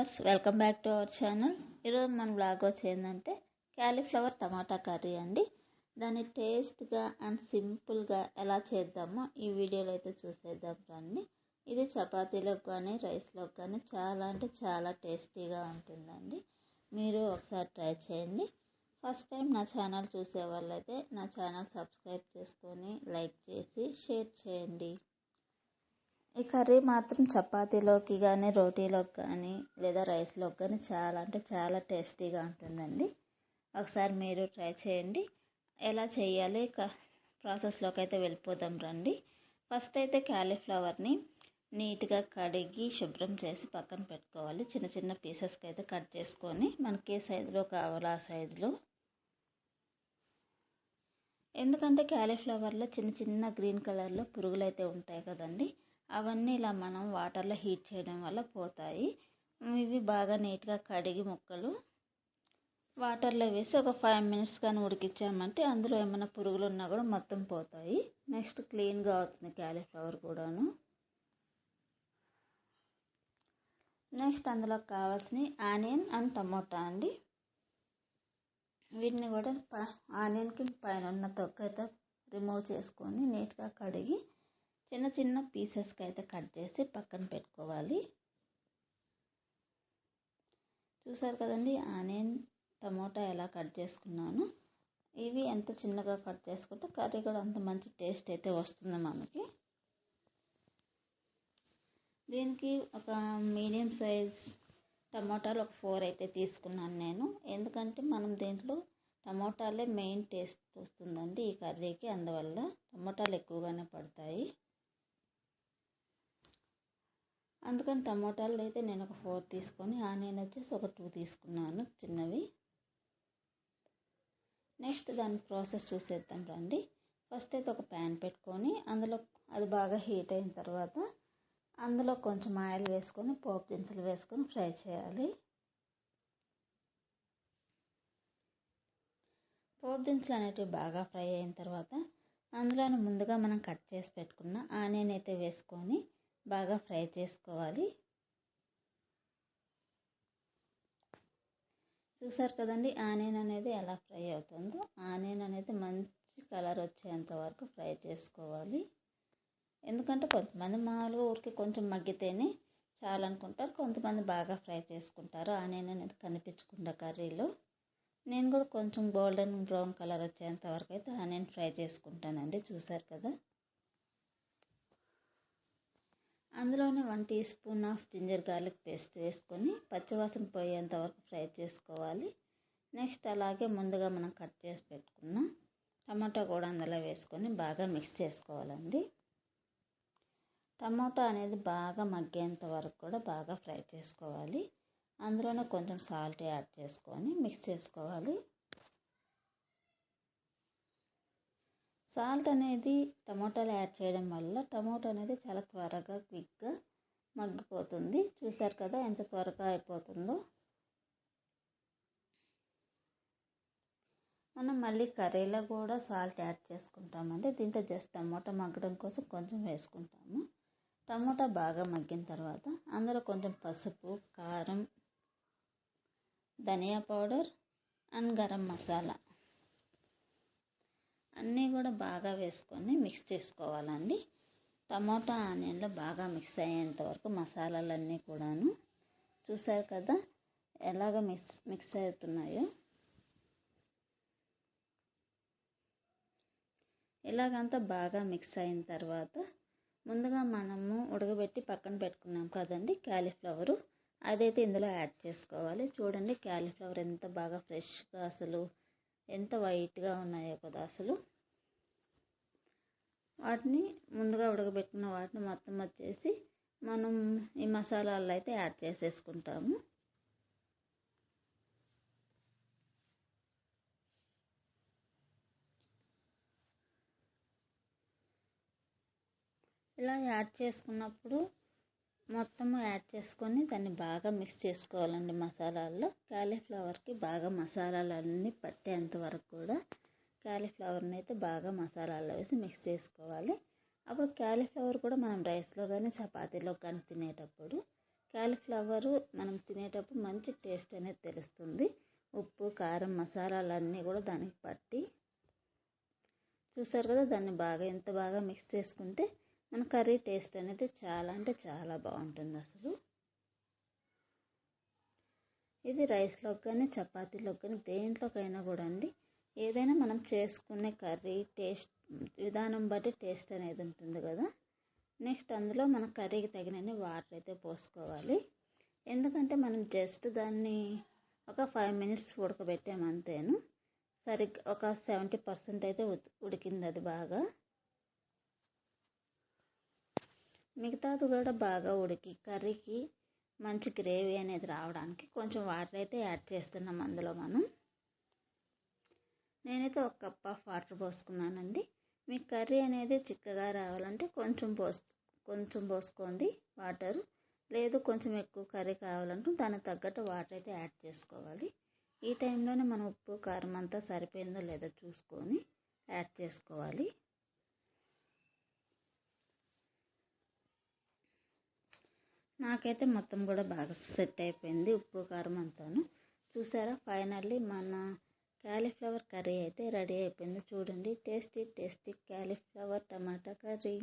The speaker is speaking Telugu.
Viewers welcome back to our channel. ఈరోజు మన బ్లాగ్ వచ్చేందంటే క్యాలీఫ్లవర్ టమాటా కర్రీ అండి. దాన్ని టేస్ట్గా అండ్ సింపుల్గా ఎలా చేద్దామో ఈ వీడియోలో అయితే చూసేద్దాం రండి. ఇది చపాతీలోకి కానీ రైస్లోకి కానీ చాలా అంటే చాలా టేస్టీగా ఉంటుందండి. మీరు ఒకసారి ట్రై చేయండి. ఫస్ట్ టైం నా ఛానల్ చూసే వాళ్ళైతే నా ఛానల్ సబ్స్క్రైబ్ చేసుకొని లైక్ చేసి షేర్ చేయండి. ఈ కర్రీ మాత్రం చపాతీలోకి కానీ రోటీలోకి కానీ లేదా రైస్లోకి కానీ చాలా అంటే చాలా టేస్టీగా ఉంటుందండి. ఒకసారి మీరు ట్రై చేయండి. ఎలా చేయాలి? ప్రాసెస్లోకి అయితే వెళ్ళిపోదాం రండి. ఫస్ట్ అయితే క్యాలీఫ్లవర్ని నీట్గా కడిగి శుభ్రం చేసి పక్కన పెట్టుకోవాలి. చిన్న చిన్న పీసెస్కి అయితే కట్ చేసుకొని మనకి ఏ సైజులో కావాలి ఆ సైజులో. ఎందుకంటే క్యాలీఫ్లవర్లో చిన్న చిన్న గ్రీన్ కలర్లో పురుగులు అయితే ఉంటాయి కదండి. అవన్నీ ఇలా మనం వాటర్లో హీట్ చేయడం వల్ల పోతాయి. ఇవి బాగా నీట్గా కడిగి ముక్కలు వాటర్లో వేసి ఒక ఫైవ్ మినిట్స్ కానీ ఉడికించామంటే అందులో ఏమైనా పురుగులు ఉన్నా కూడా మొత్తం పోతాయి. నెక్స్ట్ క్లీన్గా అవుతుంది క్యాలీఫ్లవర్ కూడాను. నెక్స్ట్ అందులో కావాల్సిన ఆనియన్ అండ్ టమోటా అండి. వీటిని కూడా ఆనియన్కి పైన ఉన్న తొక్క అయితే రిమూవ్ చేసుకొని నీట్గా కడిగి చిన్న చిన్న పీసెస్కి అయితే కట్ చేసి పక్కన పెట్టుకోవాలి. చూసారు కదండి ఆనియన్ టమోటా ఎలా కట్ చేసుకున్నాను. ఇవి ఎంత చిన్నగా కట్ చేసుకుంటే కర్రీ కూడా అంత మంచి టేస్ట్ అయితే వస్తుంది మనకి. దీనికి ఒక మీడియం సైజ్ టమోటాలు ఒక ఫోర్ అయితే తీసుకున్నాను నేను. ఎందుకంటే మనం దీంట్లో టమోటాలే మెయిన్ టేస్ట్ వస్తుందండి ఈ కర్రీకి. అందువల్ల టమోటాలు ఎక్కువగానే పడతాయి. అందుకని టమోటాలు అయితే నేను ఒక ఫోర్ తీసుకొని ఆనియన్ వచ్చేసి ఒక టూ తీసుకున్నాను చిన్నవి. నెక్స్ట్ దాని ప్రాసెస్ చూసేద్దాం రండి. ఫస్ట్ అయితే ఒక ప్యాన్ పెట్టుకొని అందులో అది బాగా హీట్ అయిన తర్వాత అందులో కొంచెం ఆయిల్ వేసుకొని పోపు దినుసులు వేసుకొని ఫ్రై చేయాలి. పోపు దినుసులు అనేటివి బాగా ఫ్రై అయిన తర్వాత అందులోనే ముందుగా మనం కట్ చేసి పెట్టుకున్న ఆనియన్ అయితే వేసుకొని బాగా ఫ్రై చేసుకోవాలి. చూసారు కదండి ఆనియన్ అనేది ఎలా ఫ్రై అవుతుందో. ఆనియన్ అనేది మంచి కలర్ వచ్చేంత వరకు ఫ్రై చేసుకోవాలి. ఎందుకంటే కొంతమంది మామూలుగా ఊరికి కొంచెం మగ్గితేనే చాలనుకుంటారు కొంతమంది బాగా ఫ్రై చేసుకుంటారు. ఆనియన్ అనేది కనిపించకుండా కర్రీలో. నేను కూడా కొంచెం గోల్డెన్ బ్రౌన్ కలర్ వచ్చేంత వరకు అయితే ఆనియన్ ఫ్రై చేసుకుంటానండి చూసారు కదా. అందులోనే one teaspoon of ginger garlic paste వేసుకొని పచ్చివాసన పోయేంత వరకు ఫ్రై చేసుకోవాలి. నెక్స్ట్ అలాగే ముందుగా మనం కట్ చేసి పెట్టుకున్న టమాటా కూడా అందులో వేసుకొని బాగా మిక్స్ చేసుకోవాలండి. టమాటా అనేది బాగా మగ్గేంత వరకు కూడా బాగా ఫ్రై చేసుకోవాలి. అందులోనే కొంచెం సాల్ట్ యాడ్ చేసుకొని మిక్స్ చేసుకోవాలి. సాల్ట్ అనేది టమాటాలు యాడ్ చేయడం వల్ల టమాటో అనేది చాలా త్వరగా క్విక్ చూసారు కదా ఎంత త్వరగా అయిపోతుందో. మనం మళ్ళీ కర్రీలో కూడా సాల్ట్ యాడ్ చేసుకుంటామండి. దీంట్లో జస్ట్ టమోటా మగ్గడం కోసం కొంచెం వేసుకుంటాము. టమోటా బాగా మగ్గిన తర్వాత అందులో కొంచెం పసుపు కారం ధనియా పౌడర్ అండ్ గరం మసాలా అన్నీ కూడా బాగా వేసుకొని మిక్స్ చేసుకోవాలండి. టమాటా ఆనియన్లో బాగా మిక్స్ అయ్యేంత వరకు మసాలాలన్నీ కూడాను. చూసారు కదా ఎలాగ మిక్స్ మిక్స్ అవుతున్నాయో. ఇలాగంతా బాగా మిక్స్ అయిన తర్వాత ముందుగా మనము ఉడకబెట్టి పక్కన పెట్టుకున్నాం కదండి క్యాలీఫ్లవరు. అదైతే ఇందులో యాడ్ చేసుకోవాలి. చూడండి క్యాలీఫ్లవర్ ఎంత బాగా ఫ్రెష్గా అసలు ఎంత వైట్గా ఉన్నాయో కదా అసలు. వాటిని ముందుగా ఉడకబెట్టిన వాటిని మొత్తం వచ్చేసి మనం ఈ మసాలాలు అయితే యాడ్ చేసేసుకుంటాము. ఇలా యాడ్ చేసుకున్నప్పుడు మొత్తము యాడ్ చేసుకొని దాన్ని బాగా మిక్స్ చేసుకోవాలండి మసాలాల్లో. క్యాలీఫ్లవర్కి బాగా మసాలాలన్నీ పట్టేంత వరకు కూడా క్యాలీఫ్లవర్ని అయితే బాగా మసాలాలో వేసి మిక్స్ చేసుకోవాలి. అప్పుడు క్యాలీఫ్లవర్ కూడా మనం రైస్లో కానీ చపాతీలో కానీ తినేటప్పుడు క్యాలీఫ్లవర్ మనం తినేటప్పుడు మంచి టేస్ట్ అనేది తెలుస్తుంది. ఉప్పు కారం మసాలాలు అన్నీ కూడా దానికి పట్టి చూసారు కదా దాన్ని బాగా ఎంత బాగా మిక్స్ చేసుకుంటే మన కర్రీ టేస్ట్ అనేది చాలా అంటే చాలా బాగుంటుంది అసలు. ఇది రైస్లోకి కానీ చపాతీలోకి కానీ దేంట్లోకైనా కూడా అండి ఏదైనా మనం చేసుకునే కర్రీ టేస్ట్ విధానం బట్టి టేస్ట్ అనేది ఉంటుంది కదా. నెక్స్ట్ అందులో మన కర్రీకి తగినన్ని వాటర్ అయితే పోసుకోవాలి. ఎందుకంటే మనం జస్ట్ దాన్ని ఒక ఫైవ్ మినిట్స్ ఉడకబెట్టాము అంతేను. సరిగ్గా ఒక సెవెంటీ పర్సెంట్ అయితే ఉడికింది అది బాగా. మిగతాది కూడా బాగా ఉడికి కర్రీకి మంచి గ్రేవీ అనేది రావడానికి కొంచెం వాటర్ అయితే యాడ్ చేస్తున్నాం అందులో మనం. నేనైతే ఒక కప్ ఆఫ్ వాటర్ పోసుకున్నానండి. మీ కర్రీ అనేది చిక్కగా రావాలంటే కొంచెం పోసు కొంచెం పోసుకోండి వాటర్. లేదు కొంచెం ఎక్కువ కర్రీ కావాలంటే దానికి తగ్గట్టు వాటర్ అయితే యాడ్ చేసుకోవాలి. ఈ టైంలోనే మనం ఉప్పు కారం అంతా సరిపోయిందో లేదో చూసుకొని యాడ్ చేసుకోవాలి. నాకైతే మొత్తం కూడా బాగా సెట్ అయిపోయింది ఉప్పు కారం అంతాను. చూసారా? ఫైనల్లీ మన క్యాలీఫ్లవర్ కర్రీ అయితే రెడీ అయిపోయింది. చూడండి tasty tasty cauliflower tomato curry.